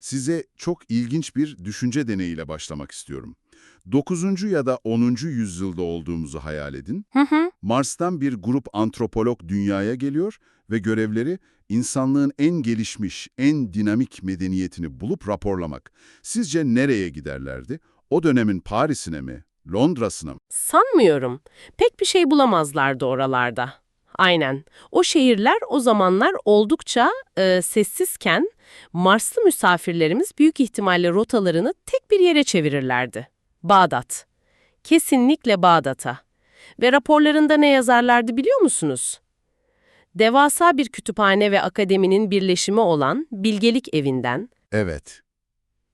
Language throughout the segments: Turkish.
Size çok ilginç bir düşünce deneyiyle başlamak istiyorum. 9. ya da 10. yüzyılda olduğumuzu hayal edin. Hı hı. Mars'tan bir grup antropolog dünyaya geliyor ve görevleri insanlığın en gelişmiş, en dinamik medeniyetini bulup raporlamak. Sizce nereye giderlerdi? O dönemin Paris'ine mi? Londra'sına mı? Sanmıyorum. Pek bir şey bulamazlardı oralarda. Aynen. O şehirler o zamanlar oldukça e, sessizken Marslı misafirlerimiz büyük ihtimalle rotalarını tek bir yere çevirirlerdi. Bağdat. Kesinlikle Bağdat'a. Ve raporlarında ne yazarlardı biliyor musunuz? Devasa bir kütüphane ve akademinin birleşimi olan Bilgelik Evi'nden, Evet.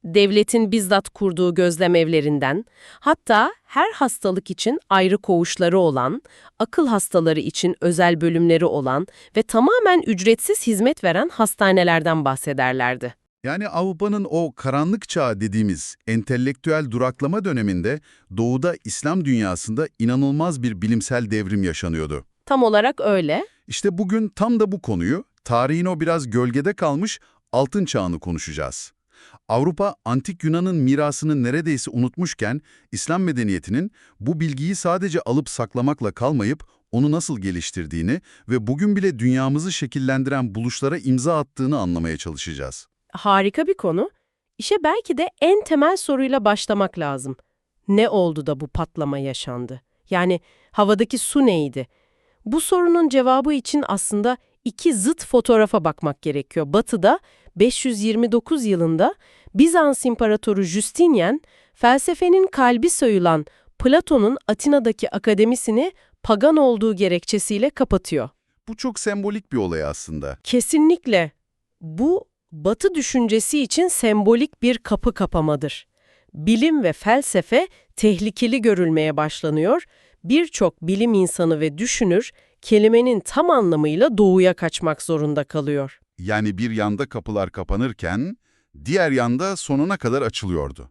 Devletin bizzat kurduğu gözlem evlerinden, hatta her hastalık için ayrı koğuşları olan, akıl hastaları için özel bölümleri olan ve tamamen ücretsiz hizmet veren hastanelerden bahsederlerdi. Yani Avrupa'nın o karanlık çağı dediğimiz entelektüel duraklama döneminde Doğu'da İslam dünyasında inanılmaz bir bilimsel devrim yaşanıyordu. Tam olarak öyle. İşte bugün tam da bu konuyu, tarihin o biraz gölgede kalmış altın çağını konuşacağız. Avrupa, antik Yunan'ın mirasını neredeyse unutmuşken, İslam medeniyetinin bu bilgiyi sadece alıp saklamakla kalmayıp, onu nasıl geliştirdiğini ve bugün bile dünyamızı şekillendiren buluşlara imza attığını anlamaya çalışacağız. Harika bir konu. İşe belki de en temel soruyla başlamak lazım. Ne oldu da bu patlama yaşandı? Yani havadaki su neydi? Bu sorunun cevabı için aslında iki zıt fotoğrafa bakmak gerekiyor. Batı'da 529 yılında Bizans İmparatoru Justinian, felsefenin kalbi sayılan Platon'un Atina'daki akademisini pagan olduğu gerekçesiyle kapatıyor. Bu çok sembolik bir olay aslında. Kesinlikle. Bu, Batı düşüncesi için sembolik bir kapı kapamadır. Bilim ve felsefe tehlikeli görülmeye başlanıyor, birçok bilim insanı ve düşünür kelimenin tam anlamıyla doğuya kaçmak zorunda kalıyor. Yani bir yanda kapılar kapanırken, diğer yanda sonuna kadar açılıyordu.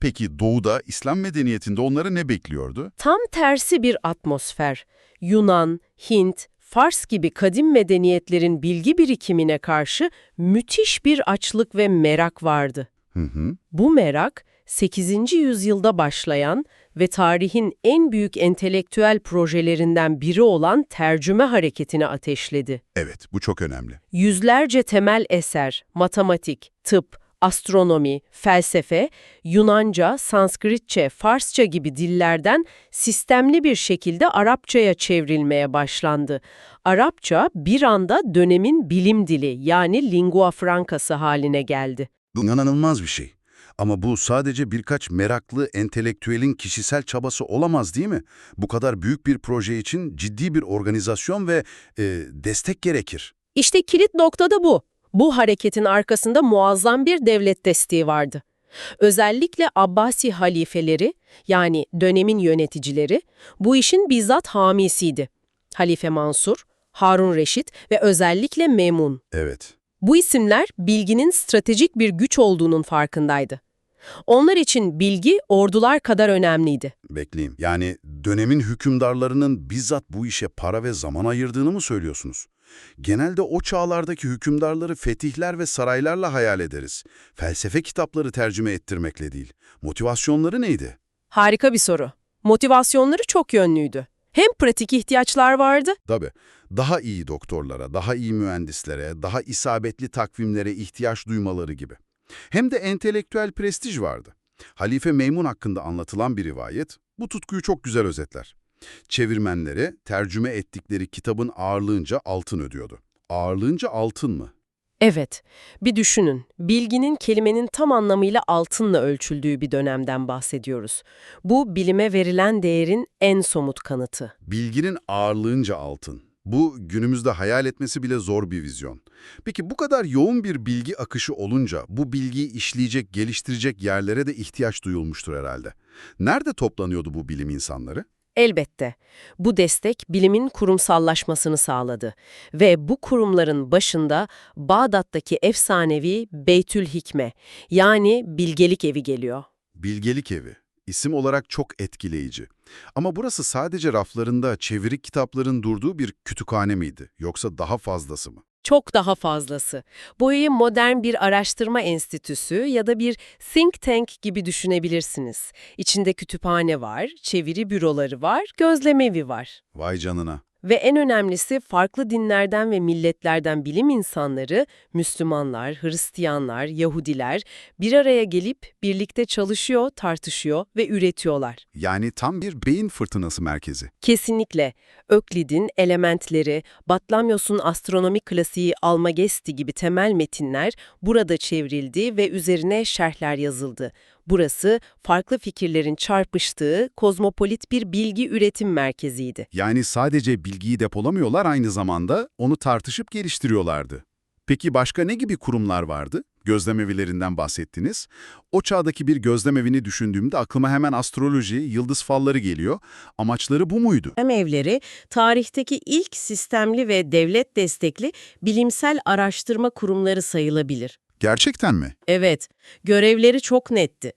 Peki Doğu'da, İslam medeniyetinde onları ne bekliyordu? Tam tersi bir atmosfer. Yunan, Hint, Fars gibi kadim medeniyetlerin bilgi birikimine karşı müthiş bir açlık ve merak vardı. Hı hı. Bu merak 8. yüzyılda başlayan ve tarihin en büyük entelektüel projelerinden biri olan tercüme hareketini ateşledi. Evet, bu çok önemli. Yüzlerce temel eser, matematik, tıp, astronomi, felsefe, Yunanca, Sanskritçe, Farsça gibi dillerden sistemli bir şekilde Arapçaya çevrilmeye başlandı. Arapça bir anda dönemin bilim dili yani lingua francası haline geldi. Bu inanılmaz bir şey. Ama bu sadece birkaç meraklı entelektüelin kişisel çabası olamaz değil mi? Bu kadar büyük bir proje için ciddi bir organizasyon ve e, destek gerekir. İşte kilit nokta da bu. Bu hareketin arkasında muazzam bir devlet desteği vardı. Özellikle Abbasi halifeleri yani dönemin yöneticileri bu işin bizzat hamisiydi. Halife Mansur, Harun Reşit ve özellikle Memun. Evet. Bu isimler bilginin stratejik bir güç olduğunun farkındaydı. Onlar için bilgi ordular kadar önemliydi. Bekleyeyim. Yani dönemin hükümdarlarının bizzat bu işe para ve zaman ayırdığını mı söylüyorsunuz? Genelde o çağlardaki hükümdarları fetihler ve saraylarla hayal ederiz. Felsefe kitapları tercüme ettirmekle değil. Motivasyonları neydi? Harika bir soru. Motivasyonları çok yönlüydü. Hem pratik ihtiyaçlar vardı Tabii. Daha iyi doktorlara, daha iyi mühendislere, daha isabetli takvimlere ihtiyaç duymaları gibi. Hem de entelektüel prestij vardı. Halife Meymun hakkında anlatılan bir rivayet bu tutkuyu çok güzel özetler. Çevirmenlere tercüme ettikleri kitabın ağırlığınca altın ödüyordu. Ağırlığınca altın mı? Evet, bir düşünün. Bilginin kelimenin tam anlamıyla altınla ölçüldüğü bir dönemden bahsediyoruz. Bu bilime verilen değerin en somut kanıtı. Bilginin ağırlığınca altın. Bu günümüzde hayal etmesi bile zor bir vizyon. Peki bu kadar yoğun bir bilgi akışı olunca bu bilgiyi işleyecek, geliştirecek yerlere de ihtiyaç duyulmuştur herhalde. Nerede toplanıyordu bu bilim insanları? Elbette. Bu destek bilimin kurumsallaşmasını sağladı ve bu kurumların başında Bağdat'taki efsanevi Beytül Hikme yani bilgelik evi geliyor. Bilgelik Evi. İsim olarak çok etkileyici. Ama burası sadece raflarında çevirik kitapların durduğu bir kütüphane miydi? Yoksa daha fazlası mı? çok daha fazlası. Boyayı modern bir araştırma enstitüsü ya da bir think tank gibi düşünebilirsiniz. İçinde kütüphane var, çeviri büroları var, gözlemevi var. Vay canına. Ve en önemlisi farklı dinlerden ve milletlerden bilim insanları, Müslümanlar, Hristiyanlar, Yahudiler bir araya gelip birlikte çalışıyor, tartışıyor ve üretiyorlar. Yani tam bir beyin fırtınası merkezi. Kesinlikle. Öklid'in elementleri, Batlamyos'un astronomi klasiği Almagesti gibi temel metinler burada çevrildi ve üzerine şerhler yazıldı. Burası farklı fikirlerin çarpıştığı kozmopolit bir bilgi üretim merkeziydi. Yani sadece bilgiyi depolamıyorlar aynı zamanda onu tartışıp geliştiriyorlardı. Peki başka ne gibi kurumlar vardı? Gözlemevilerinden bahsettiniz. O çağdaki bir gözlemevini düşündüğümde aklıma hemen astroloji, yıldız falları geliyor. Amaçları bu muydu? evleri tarihteki ilk sistemli ve devlet destekli bilimsel araştırma kurumları sayılabilir. Gerçekten mi? Evet, görevleri çok netti.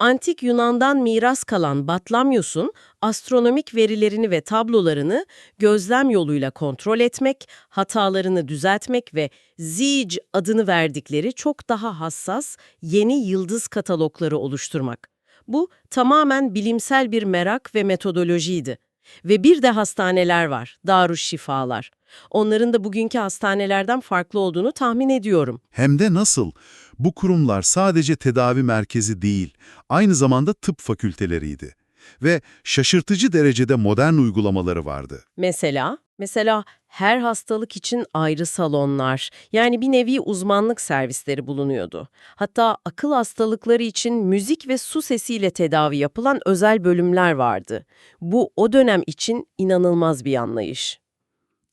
Antik Yunan'dan miras kalan Batlamyus'un astronomik verilerini ve tablolarını gözlem yoluyla kontrol etmek, hatalarını düzeltmek ve Zij adını verdikleri çok daha hassas yeni yıldız katalogları oluşturmak. Bu tamamen bilimsel bir merak ve metodolojiydi. Ve bir de hastaneler var, Darüşşifalar. Onların da bugünkü hastanelerden farklı olduğunu tahmin ediyorum. Hem de nasıl? Bu kurumlar sadece tedavi merkezi değil, aynı zamanda tıp fakülteleriydi. Ve şaşırtıcı derecede modern uygulamaları vardı. Mesela, mesela her hastalık için ayrı salonlar, yani bir nevi uzmanlık servisleri bulunuyordu. Hatta akıl hastalıkları için müzik ve su sesiyle tedavi yapılan özel bölümler vardı. Bu o dönem için inanılmaz bir anlayış.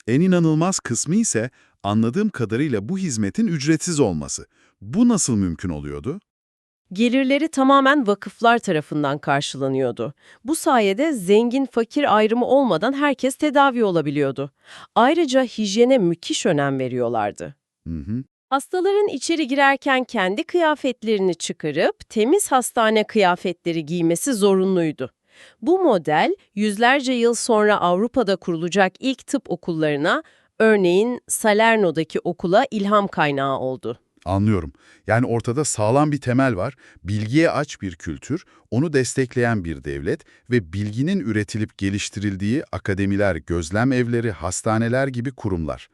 En inanılmaz kısmı ise anladığım kadarıyla bu hizmetin ücretsiz olması. Bu nasıl mümkün oluyordu? Gelirleri tamamen vakıflar tarafından karşılanıyordu. Bu sayede zengin fakir ayrımı olmadan herkes tedavi olabiliyordu. Ayrıca hijyene müthiş önem veriyorlardı. Hı hı. Hastaların içeri girerken kendi kıyafetlerini çıkarıp temiz hastane kıyafetleri giymesi zorunluydu. Bu model yüzlerce yıl sonra Avrupa'da kurulacak ilk tıp okullarına, örneğin Salerno'daki okula ilham kaynağı oldu. Anlıyorum. Yani ortada sağlam bir temel var, bilgiye aç bir kültür, onu destekleyen bir devlet ve bilginin üretilip geliştirildiği akademiler, gözlem evleri, hastaneler gibi kurumlar.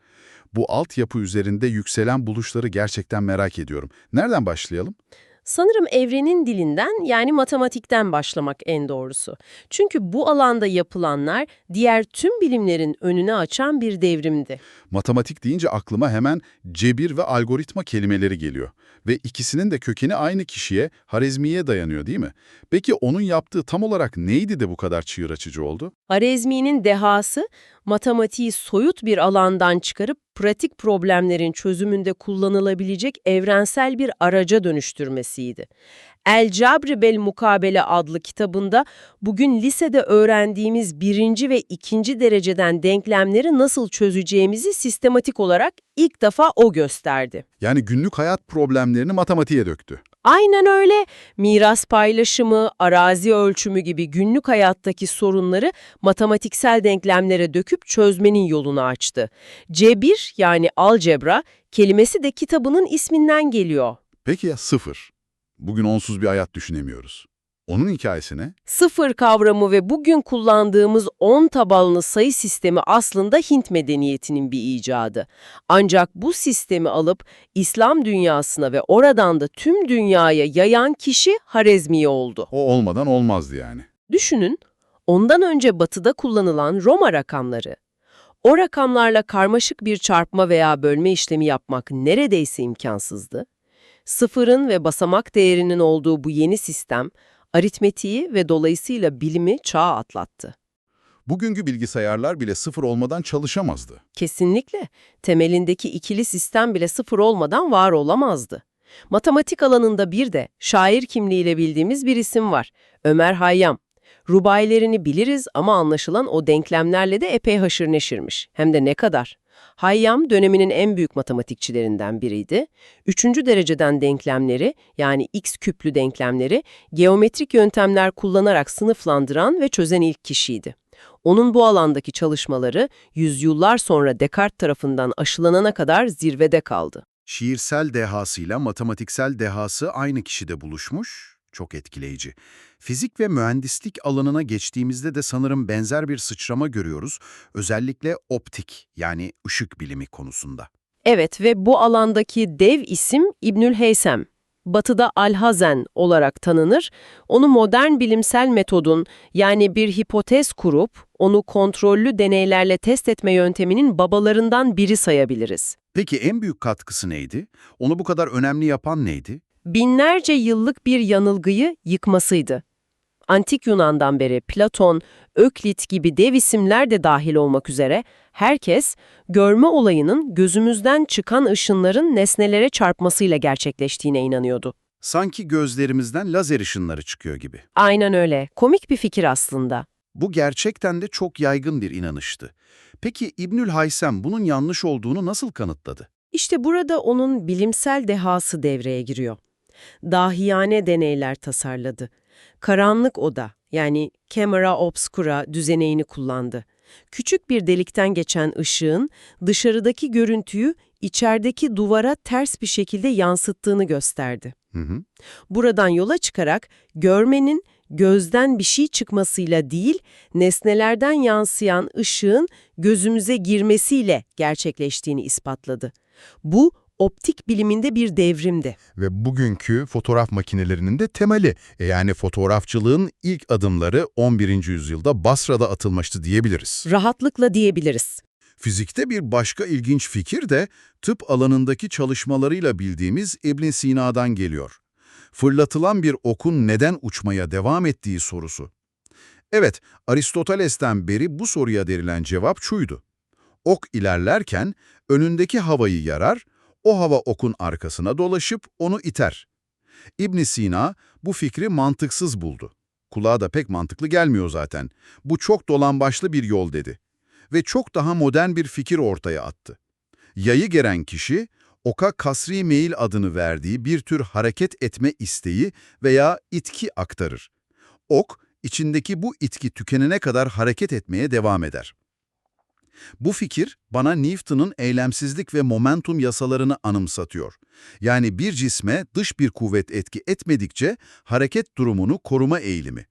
Bu altyapı üzerinde yükselen buluşları gerçekten merak ediyorum. Nereden başlayalım? Sanırım evrenin dilinden yani matematikten başlamak en doğrusu. Çünkü bu alanda yapılanlar diğer tüm bilimlerin önünü açan bir devrimdi. Matematik deyince aklıma hemen cebir ve algoritma kelimeleri geliyor. Ve ikisinin de kökeni aynı kişiye, Harezmi'ye dayanıyor değil mi? Peki onun yaptığı tam olarak neydi de bu kadar çığır açıcı oldu? Harezmi'nin dehası matematiği soyut bir alandan çıkarıp pratik problemlerin çözümünde kullanılabilecek evrensel bir araca dönüştürmesiydi. El Cabri Bel Mukabele adlı kitabında bugün lisede öğrendiğimiz birinci ve ikinci dereceden denklemleri nasıl çözeceğimizi sistematik olarak ilk defa o gösterdi. Yani günlük hayat problemlerini matematiğe döktü. Aynen öyle. Miras paylaşımı, arazi ölçümü gibi günlük hayattaki sorunları matematiksel denklemlere döküp çözmenin yolunu açtı. Cebir yani algebra kelimesi de kitabının isminden geliyor. Peki ya sıfır? Bugün onsuz bir hayat düşünemiyoruz. Onun hikayesi ne? Sıfır kavramı ve bugün kullandığımız 10 tabanlı sayı sistemi aslında Hint medeniyetinin bir icadı. Ancak bu sistemi alıp İslam dünyasına ve oradan da tüm dünyaya yayan kişi Harezmi oldu. O olmadan olmazdı yani. Düşünün, ondan önce batıda kullanılan Roma rakamları. O rakamlarla karmaşık bir çarpma veya bölme işlemi yapmak neredeyse imkansızdı. Sıfırın ve basamak değerinin olduğu bu yeni sistem, aritmetiği ve dolayısıyla bilimi çağa atlattı. Bugünkü bilgisayarlar bile sıfır olmadan çalışamazdı. Kesinlikle. Temelindeki ikili sistem bile sıfır olmadan var olamazdı. Matematik alanında bir de şair kimliğiyle bildiğimiz bir isim var. Ömer Hayyam. Rubailerini biliriz ama anlaşılan o denklemlerle de epey haşır neşirmiş. Hem de ne kadar. Hayyam döneminin en büyük matematikçilerinden biriydi. Üçüncü dereceden denklemleri yani x küplü denklemleri geometrik yöntemler kullanarak sınıflandıran ve çözen ilk kişiydi. Onun bu alandaki çalışmaları yüzyıllar sonra Descartes tarafından aşılanana kadar zirvede kaldı. Şiirsel dehasıyla matematiksel dehası aynı kişide buluşmuş. Çok etkileyici. Fizik ve mühendislik alanına geçtiğimizde de sanırım benzer bir sıçrama görüyoruz. Özellikle optik yani ışık bilimi konusunda. Evet ve bu alandaki dev isim İbnül Heysem. Batı'da Alhazen olarak tanınır. Onu modern bilimsel metodun yani bir hipotez kurup onu kontrollü deneylerle test etme yönteminin babalarından biri sayabiliriz. Peki en büyük katkısı neydi? Onu bu kadar önemli yapan neydi? Binlerce yıllık bir yanılgıyı yıkmasıydı. Antik Yunan'dan beri Platon, Öklit gibi dev isimler de dahil olmak üzere herkes görme olayının gözümüzden çıkan ışınların nesnelere çarpmasıyla gerçekleştiğine inanıyordu. Sanki gözlerimizden lazer ışınları çıkıyor gibi. Aynen öyle. Komik bir fikir aslında. Bu gerçekten de çok yaygın bir inanıştı. Peki İbnül Haysem bunun yanlış olduğunu nasıl kanıtladı? İşte burada onun bilimsel dehası devreye giriyor. Dahiyane deneyler tasarladı. Karanlık oda yani camera obscura düzeneğini kullandı. Küçük bir delikten geçen ışığın dışarıdaki görüntüyü içerideki duvara ters bir şekilde yansıttığını gösterdi. Hı hı. Buradan yola çıkarak görmenin gözden bir şey çıkmasıyla değil, nesnelerden yansıyan ışığın gözümüze girmesiyle gerçekleştiğini ispatladı. Bu, optik biliminde bir devrimdi. ve bugünkü fotoğraf makinelerinin de temeli. E yani fotoğrafçılığın ilk adımları 11. yüzyılda Basra'da atılmıştı diyebiliriz. Rahatlıkla diyebiliriz. Fizikte bir başka ilginç fikir de tıp alanındaki çalışmalarıyla bildiğimiz ibn Sina'dan geliyor. Fırlatılan bir okun neden uçmaya devam ettiği sorusu. Evet, Aristoteles'ten beri bu soruya verilen cevap şuydu. Ok ilerlerken önündeki havayı yarar, o hava okun arkasına dolaşıp onu iter. ibn Sina bu fikri mantıksız buldu. Kulağa da pek mantıklı gelmiyor zaten. Bu çok dolambaçlı bir yol dedi ve çok daha modern bir fikir ortaya attı. Yayı geren kişi, oka kasri meyil adını verdiği bir tür hareket etme isteği veya itki aktarır. Ok, içindeki bu itki tükenene kadar hareket etmeye devam eder. Bu fikir bana Newton'un eylemsizlik ve momentum yasalarını anımsatıyor. Yani bir cisme dış bir kuvvet etki etmedikçe hareket durumunu koruma eğilimi.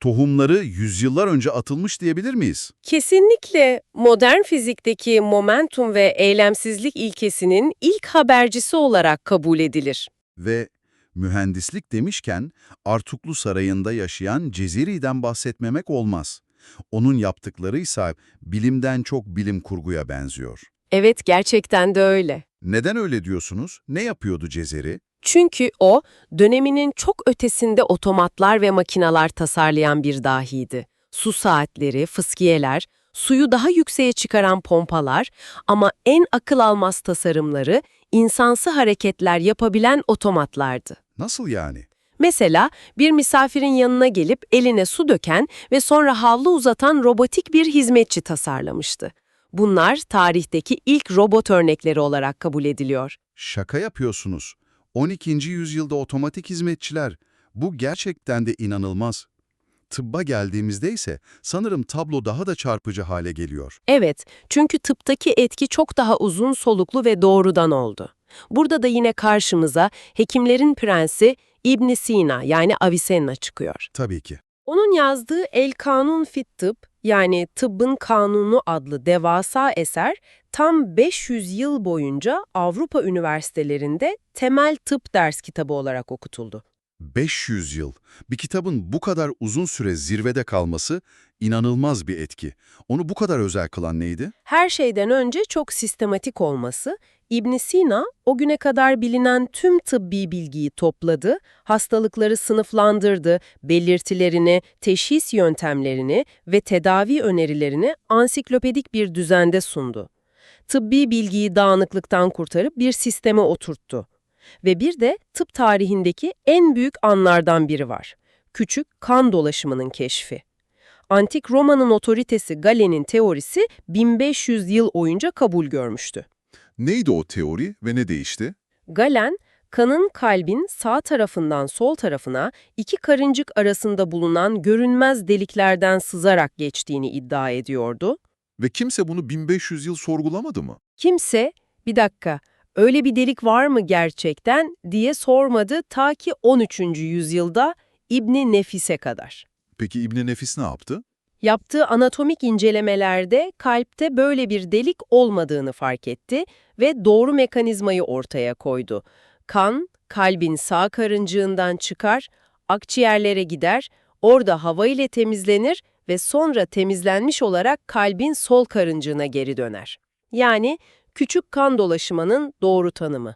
Tohumları yüzyıllar önce atılmış diyebilir miyiz? Kesinlikle modern fizikteki momentum ve eylemsizlik ilkesinin ilk habercisi olarak kabul edilir. Ve mühendislik demişken Artuklu Sarayı'nda yaşayan Cezeri'den bahsetmemek olmaz. Onun yaptıklarıysa bilimden çok bilim kurguya benziyor. Evet, gerçekten de öyle. Neden öyle diyorsunuz? Ne yapıyordu Cezeri? Çünkü o, döneminin çok ötesinde otomatlar ve makinalar tasarlayan bir dahiydi. Su saatleri, fıskiyeler, suyu daha yükseğe çıkaran pompalar ama en akıl almaz tasarımları insansı hareketler yapabilen otomatlardı. Nasıl yani? Mesela bir misafirin yanına gelip eline su döken ve sonra havlu uzatan robotik bir hizmetçi tasarlamıştı. Bunlar tarihteki ilk robot örnekleri olarak kabul ediliyor. Şaka yapıyorsunuz. 12. yüzyılda otomatik hizmetçiler. Bu gerçekten de inanılmaz. Tıbba geldiğimizde ise sanırım tablo daha da çarpıcı hale geliyor. Evet, çünkü tıptaki etki çok daha uzun soluklu ve doğrudan oldu. Burada da yine karşımıza hekimlerin prensi İbn Sina yani Avicenna çıkıyor. Tabii ki. Onun yazdığı El Kanun Fit Tıp yani Tıbbın Kanunu adlı devasa eser tam 500 yıl boyunca Avrupa üniversitelerinde temel tıp ders kitabı olarak okutuldu. 500 yıl. Bir kitabın bu kadar uzun süre zirvede kalması inanılmaz bir etki. Onu bu kadar özel kılan neydi? Her şeyden önce çok sistematik olması, İbn Sina o güne kadar bilinen tüm tıbbi bilgiyi topladı, hastalıkları sınıflandırdı, belirtilerini, teşhis yöntemlerini ve tedavi önerilerini ansiklopedik bir düzende sundu. Tıbbi bilgiyi dağınıklıktan kurtarıp bir sisteme oturttu. Ve bir de tıp tarihindeki en büyük anlardan biri var. Küçük kan dolaşımının keşfi. Antik Roma'nın otoritesi Galen'in teorisi 1500 yıl boyunca kabul görmüştü. Neydi o teori ve ne değişti? Galen, kanın kalbin sağ tarafından sol tarafına iki karıncık arasında bulunan görünmez deliklerden sızarak geçtiğini iddia ediyordu. Ve kimse bunu 1500 yıl sorgulamadı mı? Kimse, bir dakika, öyle bir delik var mı gerçekten diye sormadı ta ki 13. yüzyılda İbni Nefis'e kadar. Peki İbn Nefis ne yaptı? Yaptığı anatomik incelemelerde kalpte böyle bir delik olmadığını fark etti ve doğru mekanizmayı ortaya koydu. Kan, kalbin sağ karıncığından çıkar, akciğerlere gider, orada hava ile temizlenir ve sonra temizlenmiş olarak kalbin sol karıncığına geri döner. Yani küçük kan dolaşımının doğru tanımı.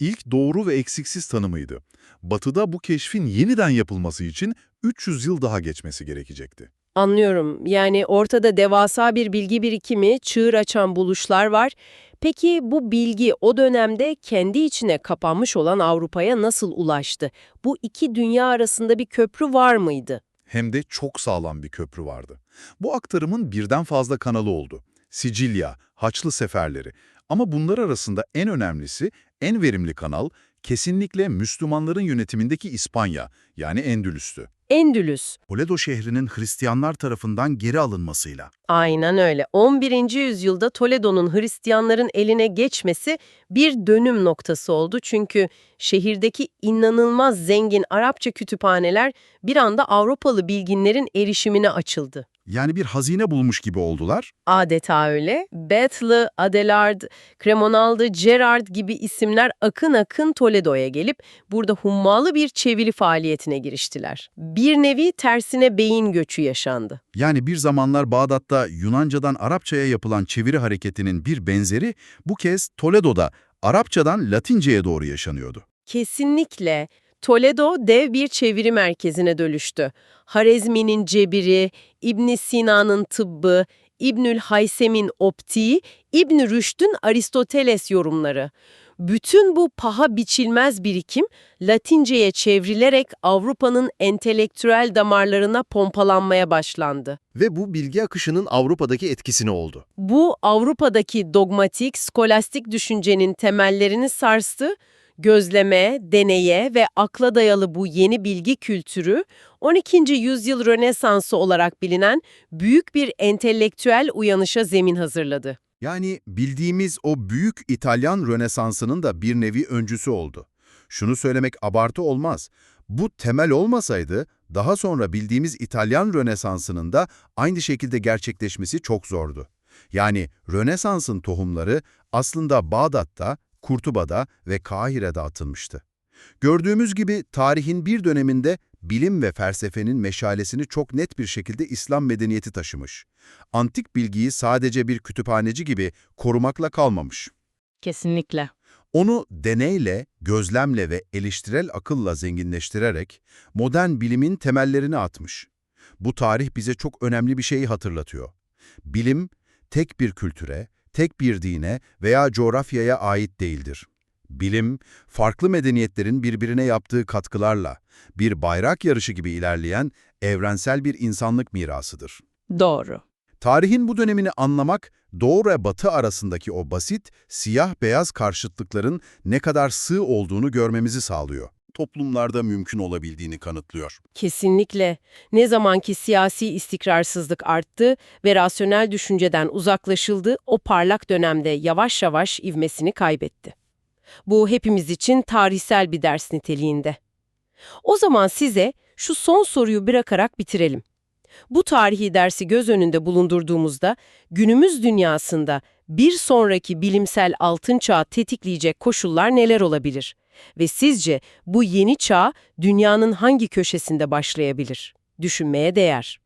İlk doğru ve eksiksiz tanımıydı. Batı'da bu keşfin yeniden yapılması için 300 yıl daha geçmesi gerekecekti. Anlıyorum. Yani ortada devasa bir bilgi birikimi, çığır açan buluşlar var. Peki bu bilgi o dönemde kendi içine kapanmış olan Avrupa'ya nasıl ulaştı? Bu iki dünya arasında bir köprü var mıydı? Hem de çok sağlam bir köprü vardı. Bu aktarımın birden fazla kanalı oldu. Sicilya, Haçlı seferleri. Ama bunlar arasında en önemlisi, en verimli kanal kesinlikle Müslümanların yönetimindeki İspanya, yani Endülüs'tü. Endülüs. Toledo şehrinin Hristiyanlar tarafından geri alınmasıyla. Aynen öyle. 11. yüzyılda Toledo'nun Hristiyanların eline geçmesi bir dönüm noktası oldu. Çünkü şehirdeki inanılmaz zengin Arapça kütüphaneler bir anda Avrupalı bilginlerin erişimine açıldı. Yani bir hazine bulmuş gibi oldular. Adeta öyle. Bethel, Adelard, Cremonaldo, Gerard gibi isimler akın akın Toledo'ya gelip burada hummalı bir çeviri faaliyetine giriştiler. Bir nevi tersine beyin göçü yaşandı. Yani bir zamanlar Bağdat'ta Yunancadan Arapçaya yapılan çeviri hareketinin bir benzeri bu kez Toledo'da Arapçadan Latince'ye doğru yaşanıyordu. Kesinlikle. Toledo dev bir çeviri merkezine dönüştü. Harezmi'nin cebiri, İbn Sina'nın tıbbı, İbnül Haysem'in optiği, İbn Rüşd'ün Aristoteles yorumları. Bütün bu paha biçilmez birikim Latince'ye çevrilerek Avrupa'nın entelektüel damarlarına pompalanmaya başlandı. Ve bu bilgi akışının Avrupa'daki etkisini oldu. Bu Avrupa'daki dogmatik, skolastik düşüncenin temellerini sarstı, gözleme, deneye ve akla dayalı bu yeni bilgi kültürü 12. yüzyıl Rönesansı olarak bilinen büyük bir entelektüel uyanışa zemin hazırladı. Yani bildiğimiz o büyük İtalyan Rönesansı'nın da bir nevi öncüsü oldu. Şunu söylemek abartı olmaz. Bu temel olmasaydı daha sonra bildiğimiz İtalyan Rönesansı'nın da aynı şekilde gerçekleşmesi çok zordu. Yani Rönesans'ın tohumları aslında Bağdat'ta, Kurtuba'da ve Kahire'de atılmıştı. Gördüğümüz gibi tarihin bir döneminde bilim ve felsefenin meşalesini çok net bir şekilde İslam medeniyeti taşımış. Antik bilgiyi sadece bir kütüphaneci gibi korumakla kalmamış. Kesinlikle. Onu deneyle, gözlemle ve eleştirel akılla zenginleştirerek modern bilimin temellerini atmış. Bu tarih bize çok önemli bir şeyi hatırlatıyor. Bilim, tek bir kültüre, tek bir dine veya coğrafyaya ait değildir. Bilim, farklı medeniyetlerin birbirine yaptığı katkılarla bir bayrak yarışı gibi ilerleyen evrensel bir insanlık mirasıdır. Doğru. Tarihin bu dönemini anlamak, Doğu ve Batı arasındaki o basit, siyah-beyaz karşıtlıkların ne kadar sığ olduğunu görmemizi sağlıyor. Toplumlarda mümkün olabildiğini kanıtlıyor. Kesinlikle. Ne zamanki siyasi istikrarsızlık arttı ve rasyonel düşünceden uzaklaşıldı, o parlak dönemde yavaş yavaş ivmesini kaybetti. Bu hepimiz için tarihsel bir ders niteliğinde. O zaman size şu son soruyu bırakarak bitirelim. Bu tarihi dersi göz önünde bulundurduğumuzda günümüz dünyasında bir sonraki bilimsel altın çağı tetikleyecek koşullar neler olabilir? Ve sizce bu yeni çağ dünyanın hangi köşesinde başlayabilir? Düşünmeye değer.